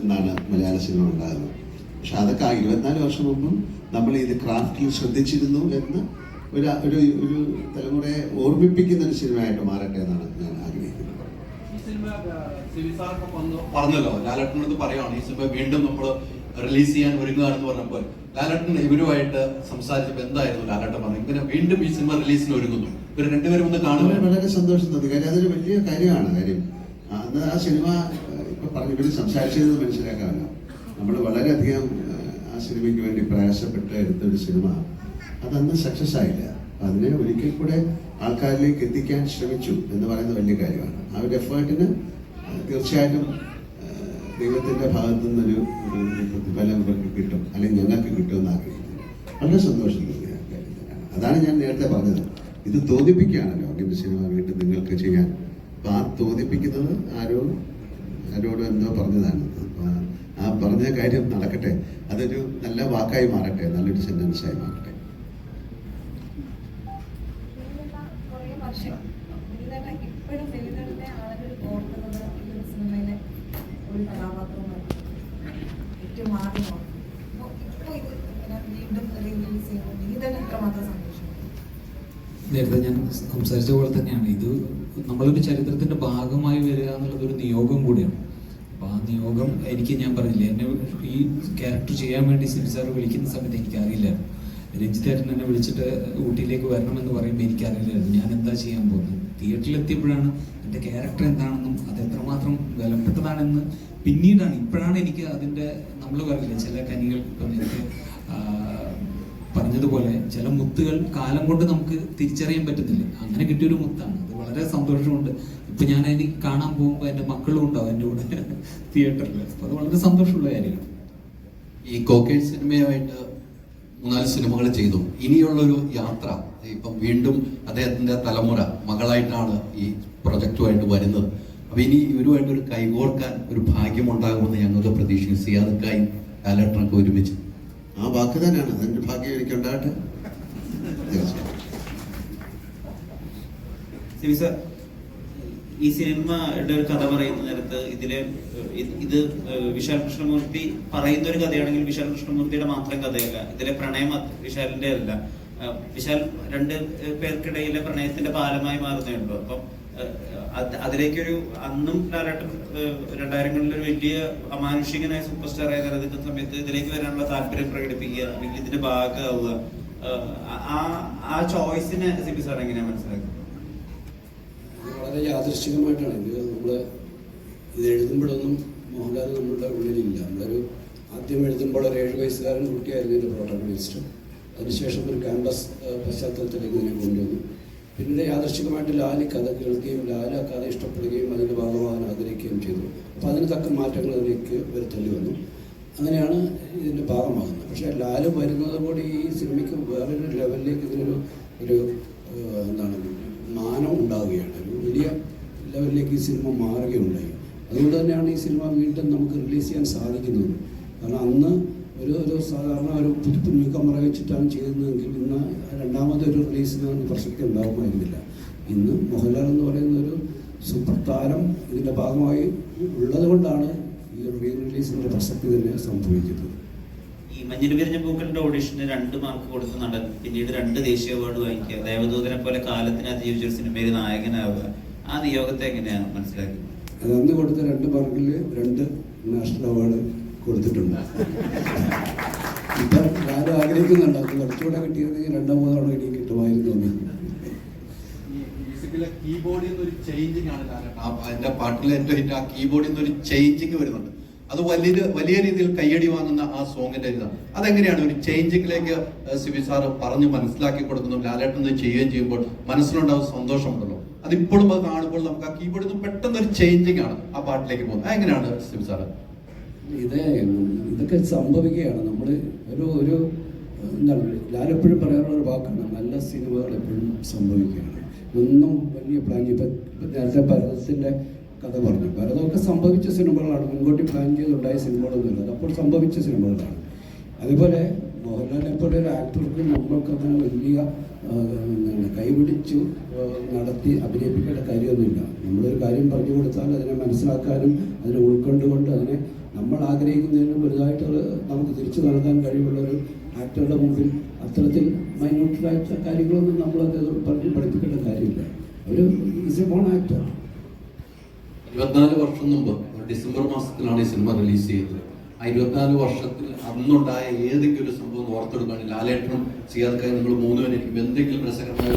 എന്നാണ് മലയാള സിനിമ ഉണ്ടാകുന്നത് പക്ഷെ അതൊക്കെ ആ ഇരുപത്തിനാല് വർഷം മുമ്പും നമ്മൾ ഇത് ക്രാഫ്റ്റിൽ ശ്രദ്ധിച്ചിരുന്നു എന്ന് ഒരു ഒരു ഒരു തലമുറയെ ഓർമ്മിപ്പിക്കുന്ന ഒരു സിനിമയായിട്ട് മാറട്ടെ എന്നാണ് ഞാൻ ആഗ്രഹിക്കുന്നത്. പറഞ്ഞല്ലോ ലാലേട്ടനോട് പറയുകയാണ് ഈ സിനിമ വീണ്ടും നമ്മൾ റിലീസ് ചെയ്യാൻ ഒരുങ്ങുകയാണെന്ന് പറഞ്ഞപ്പോൾ ലാലേട്ടൻ ഇവരുമായിട്ട് സംസാരിച്ചപ്പോൾ എന്തായിരുന്നു ലാലേട്ടൻ പറഞ്ഞു ഇങ്ങനെ വീണ്ടും ഈ സിനിമ റിലീസിന് ഒരുങ്ങുന്നു. ഇവർ രണ്ടുപേരും ഒന്ന് കാണുമ്പോൾ വളരെ സന്തോഷം തോന്നി. കാര്യം അതൊരു വലിയ കാര്യമാണ്. കാര്യം അന്ന് ആ സിനിമ പറഞ്ഞു പിന്നെ സംസാരിച്ചത് മനസ്സിലാക്കാമല്ലോ. നമ്മൾ വളരെയധികം ആ, സിനിമയ്ക്ക് വേണ്ടി പ്രയാസപ്പെട്ട് എടുത്തൊരു സിനിമ. അതന്ന് സക്സസ് ആയില്ല. അതിനെ ഒരിക്കൽ കൂടെ ആൾക്കാരിലേക്ക് എത്തിക്കാൻ ശ്രമിച്ചു എന്ന് പറയുന്നത് വലിയ കാര്യമാണ്. ആ ഒരു എഫേർട്ടിന് തീർച്ചയായിട്ടും ദൈവത്തിന്റെ ഭാഗത്തു നിന്നൊരു പ്രതിഫലം ഇവർക്ക് കിട്ടും. അല്ലെങ്കിൽ ഞങ്ങൾക്ക് കിട്ടുമെന്ന് ആഗ്രഹിക്കുന്നു. വളരെ സന്തോഷം തോന്നിയ അതാണ് ഞാൻ നേരത്തെ പറഞ്ഞത്. ഇത് തോന്നിപ്പിക്കുകയാണല്ലോ അങ്ങനെ സിനിമ വീണ്ടും നിങ്ങൾക്ക് ചെയ്യാൻ. അപ്പൊ ആ തോന്നിപ്പിക്കുന്നത് ആരോ ആരോടും എന്തോ പറഞ്ഞതാണ്. ആ- പറഞ്ഞ കാര്യം നടക്കട്ടെ. അതൊരു നല്ല വാക്കായി മാറട്ടെ. നല്ലൊരു സെന്റൻസായി മാറട്ടെ. നേരത്തെ ഞാൻ സംസാരിച്ച പോലെ തന്നെയാണ്. ഇത് നമ്മളൊരു ചരിത്രത്തിന്റെ ഭാഗമായി വരിക എന്നുള്ളത് ഒരു നിയോഗം കൂടിയാണ്. അപ്പൊ ആ നിയോഗം എനിക്ക് ഞാൻ പറഞ്ഞില്ല എന്നെ ഈ ക്യാരക്ടർ ചെയ്യാൻ വേണ്ടി സിബി സാർ വിളിക്കുന്ന സമയത്ത് എനിക്കറിയില്ലായിരുന്നു രഞ്ജിത്തേട്ടൻ എന്നെ വിളിച്ചിട്ട് ഊട്ടിയിലേക്ക് വരണമെന്ന് പറയുമ്പോൾ എനിക്കറിയില്ലായിരുന്നു ഞാൻ എന്താ ചെയ്യാൻ പോകുന്നത്? തിയേറ്ററിൽ എത്തിയപ്പോഴാണ് എന്റെ ക്യാരക്ടർ എന്താണെന്നും അത് എത്രമാത്രം വിലപ്പെട്ടതാണെന്ന് പിന്നീടാണ്. ഇപ്പോഴാണ് എനിക്ക് അതിന്റെ നമ്മൾ പറയില്ല ചില കനികൾ ഇപ്പം എനിക്ക് പറഞ്ഞതുപോലെ ചില മുത്തുകൾ കാലം കൊണ്ട് നമുക്ക് തിരിച്ചറിയാൻ പറ്റുന്നില്ല. അങ്ങനെ കിട്ടിയൊരു മുത്താണ്. വളരെ സന്തോഷമുണ്ട്. ഇപ്പൊ ഞാൻ അതിന് കാണാൻ പോകുമ്പോൾ എന്റെ മക്കളും ഉണ്ടാവും എന്റെ കൂടെ തിയേറ്ററിൽ അപ്പൊ അത് വളരെ സന്തോഷമുള്ള കാര്യമാണ്. ഈ കോക്കേഡ് സിനിമയായിട്ട് മൂന്നാൽ സിനിമകൾ ചെയ്തു. ഇനിയുള്ളൊരു യാത്ര ഇപ്പം വീണ്ടും അദ്ദേഹത്തിന്റെ തലമുറ മകളായിട്ടാണ് ഈ പ്രൊജക്റ്റുമായിട്ട് വരുന്നത്. അപ്പൊ ഇനി ഇവരുമായിട്ട് ഒരു കൈകോർക്കാൻ ഒരു ഭാഗ്യമുണ്ടാകുമെന്ന് ഞങ്ങൾക്ക് പ്രതീക്ഷിക്കും സിയാദക്കായി ഒരുമിച്ച്. ആ വാക്ക് തന്നെയാണ്. അതിന്റെ ഭാഗ്യം എനിക്ക് ഉണ്ടാകട്ടെ സർ ഈ സിനിമയുടെ ഒരു കഥ പറയുന്ന നേരത്ത് ഇതിലെ ഇത് വിശാൽ കൃഷ്ണമൂർത്തി പറയുന്ന ഒരു കഥയാണെങ്കിൽ വിശാൽ കൃഷ്ണമൂർത്തിയുടെ മാത്രം കഥയല്ല. ഇതിലെ പ്രണയം വിശാലിന്റെ അല്ല. വിശാൽ രണ്ട് പേർക്കിടയിലെ പ്രണയത്തിന്റെ പാലമായി മാറുന്നുണ്ടോ അപ്പം അതിലേക്കൊരു അന്നും കാലഘട്ടം രണ്ടായിരങ്ങളിൽ ഒരു വലിയ അമാനുഷികനായ സൂപ്പർ സ്റ്റാർ ആയി നിലനിൽക്കുന്ന സമയത്ത് ഇതിലേക്ക് വരാനുള്ള താല്പര്യം പ്രകടിപ്പിക്കുക അല്ലെങ്കിൽ ഇതിന്റെ ഭാഗമാവുക. ആ ആ ചോയ്സിനെ സിബി സാർ എങ്ങനെയാണ് മനസ്സിലാക്കുന്നത്? വളരെ യാദൃശ്ചികമായിട്ടാണ്. ഇത് നമ്മൾ ഇത് എഴുതുമ്പോഴൊന്നും മോഹൻലാൽ നമ്മളുടെ ഉള്ളിലില്ല. നമ്മളൊരു ആദ്യം എഴുതുമ്പോൾ ഒരു ഏഴ് വയസ്സുകാരൻ കുട്ടിയായിരുന്നു എന്റെ പ്രോട്ടോകോണിസ്റ്റ് അതിനുശേഷം ഒരു ക്യാമ്പസ് പശ്ചാത്തലത്തിലേക്ക് ഇതിനെ കൊണ്ടുവന്നു. പിന്നീട് യാദൃശ്ചികമായിട്ട് ലാലി കഥ കേൾക്കുകയും ലാലി ആ കഥ ഇഷ്ടപ്പെടുകയും അതിന്റെ ഭാഗമാകാൻ ആഗ്രഹിക്കുകയും ചെയ്തു. അപ്പോൾ അതിന് തക്ക മാറ്റങ്ങൾ അതിലേക്ക് വരുത്തേണ്ടി വന്നു. അങ്ങനെയാണ് ഇതിന്റെ ഭാഗമാകുന്നത്. പക്ഷേ ലാലു വരുന്നതോടെ ഈ സിനിമയ്ക്ക് വേറൊരു ലെവലിലേക്ക് ഇതിനൊരു ഒരു എന്താണ് മാനം ഉണ്ടാവുകയാണ്. ഒരു വലിയ ലെവലിലേക്ക് ഈ സിനിമ മാറുകയുണ്ടായി. അതുകൊണ്ട് തന്നെയാണ് ഈ സിനിമ വീണ്ടും നമുക്ക് റിലീസ് ചെയ്യാൻ സാധിക്കുന്നത്. കാരണം അന്ന് ഒരു ഒരു സാധാരണ ഒരു പുതുപ്പ് ന്യൂക്കമറ വെച്ചിട്ടാണ് ചെയ്യുന്നതെങ്കിൽ ഇന്ന് രണ്ടാമതൊരു റിലീസിന് പ്രസക്തി ഉണ്ടാകുമായിരുന്നില്ല. ഇന്ന് മോഹൻലാൽ എന്ന് പറയുന്ന ഒരു സൂപ്പർ താരം ഇതിന്റെ ഭാഗമായി ഉള്ളത് കൊണ്ടാണ് ഈ റീ റിലീസിന്റെ പ്രസക്തി തന്നെ സംഭവിക്കുന്നത്. ഈ മഞ്ഞിന് വിരിഞ്ഞ പൂക്കളുടെ ഓഡിഷന് രണ്ട് മാർക്ക് കൊടുത്ത നടൻ പിന്നീട് രണ്ട് ദേശീയ അവാർഡ് വാങ്ങിക്കുക. ദേവദൂതനെ പോലെ കാലത്തിന് അതിജീവിച്ച ഒരു സിനിമയിൽ നായകനാവുക. ആ നിയോഗത്തെ എങ്ങനെയാണ് മനസ്സിലാക്കുന്നത്? അതന്ന് അന്ന് കൊടുത്ത രണ്ട് മാർക്കിൽ രണ്ട് നാഷണൽ അവാർഡ് കൊടുത്തിട്ടുണ്ട്. ഇപ്പം ആരും ആഗ്രഹിക്കുന്നുണ്ട്. അത് കുറച്ചുകൂടെ കിട്ടിയിരുന്നെങ്കിൽ രണ്ടോ മൂന്നോ തവണ എനിക്ക് കിട്ടുമായിരുന്നു കീബോർഡിൽ നിന്ന് ഒരു ചേഞ്ചിങ് ആണ് കാരണം. ആ അതിന്റെ പാട്ടിലെ എന്റെ ഹിറ്റ് ആ കീബോർഡിൽ നിന്ന് ഒരു ചേഞ്ചിങ് വരുന്നുണ്ട്. അത് വലിയ വലിയ രീതിയിൽ കയ്യടി വാങ്ങുന്ന ആ സോങ്ങിന്റെ ഇതാണ് അതെങ്ങനെയാണ് ഒരു ചേഞ്ചിങ്ങിലേക്ക് സിബി സാറ് പറഞ്ഞ് മനസ്സിലാക്കി കൊടുക്കുന്നു ലാലേട്ടൻ ചെയ്യുകയും ചെയ്യുമ്പോൾ മനസ്സിലുണ്ടാവും സന്തോഷമുണ്ടല്ലോ അതിപ്പോഴും അത് കാണുമ്പോൾ നമുക്ക് ആ കീബോർഡിൽ നിന്ന് പെട്ടെന്ന് ഒരു ചേഞ്ചിങ് ആണ് ആ പാട്ടിലേക്ക് പോകുന്നത്. അതെങ്ങനെയാണ് സിബി സാറ്? ഇത് ഇതൊക്കെ സംഭവിക്കുകയാണ്. നമ്മൾ ഒരു ഒരു എന്താണ് ഞാനെപ്പോഴും പറയാറുള്ള ഒരു വാക്കാണ് നല്ല സിനിമകൾ എപ്പോഴും സംഭവിക്കുകയാണ്. ഒന്നും വലിയ പ്ലാൻ ഇപ്പം നേരത്തെ ഭരതത്തിന്റെ കഥ പറഞ്ഞു. ഭരതമൊക്കെ സംഭവിച്ച സിനിമകളാണ്. മുൻകൂട്ടി പ്ലാൻ ചെയ്തുണ്ടായ സിനിമകളൊന്നുമില്ല അപ്പോൾ സംഭവിച്ച സിനിമകളാണ്. അതുപോലെ മോഹൻലാലിനെ പോലെ ഒരു ആക്ടർക്ക് നമ്മൾക്ക് അങ്ങനെ വലിയ എന്താണ് കൈപിടിച്ചു നടത്തി അഭിനയിപ്പിക്കേണ്ട കാര്യമൊന്നുമില്ല. നമ്മളൊരു കാര്യം പറഞ്ഞു കൊടുത്താൽ അതിനെ മനസ്സിലാക്കാനും അതിനെ ഉൾക്കൊണ്ടുകൊണ്ട് അതിനെ നമ്മൾ ആഗ്രഹിക്കുന്നതിനും വലുതായിട്ട് നമുക്ക് തിരിച്ചു നൽകാൻ കഴിവുള്ള ഒരു ആക്ടറുടെ മുമ്പിൽ അത്തരത്തിൽ മൈന്യൂട്ടായിട്ടുള്ള കാര്യങ്ങളൊന്നും നമ്മളത് പറഞ്ഞ് പഠിപ്പിക്കേണ്ട കാര്യമില്ല. ഒരു ഈസ് എ ബോൺ ആക്ടർ ഇരുപത്തിനാല് വർഷം മുമ്പ് ഡിസംബർ മാസത്തിലാണ് ഈ സിനിമ റിലീസ് ചെയ്തത്. ആ ഇരുപത്തിനാല് വർഷത്തിൽ അന്നുണ്ടായ ഏതെങ്കിലും ഒരു സംഭവം ഓർത്തെടുക്കുകയാണെങ്കിൽ ലാലേട്ടനും സിയാദ് നിങ്ങൾ മൂന്നുപേരും എന്തെങ്കിലും രസകരമായ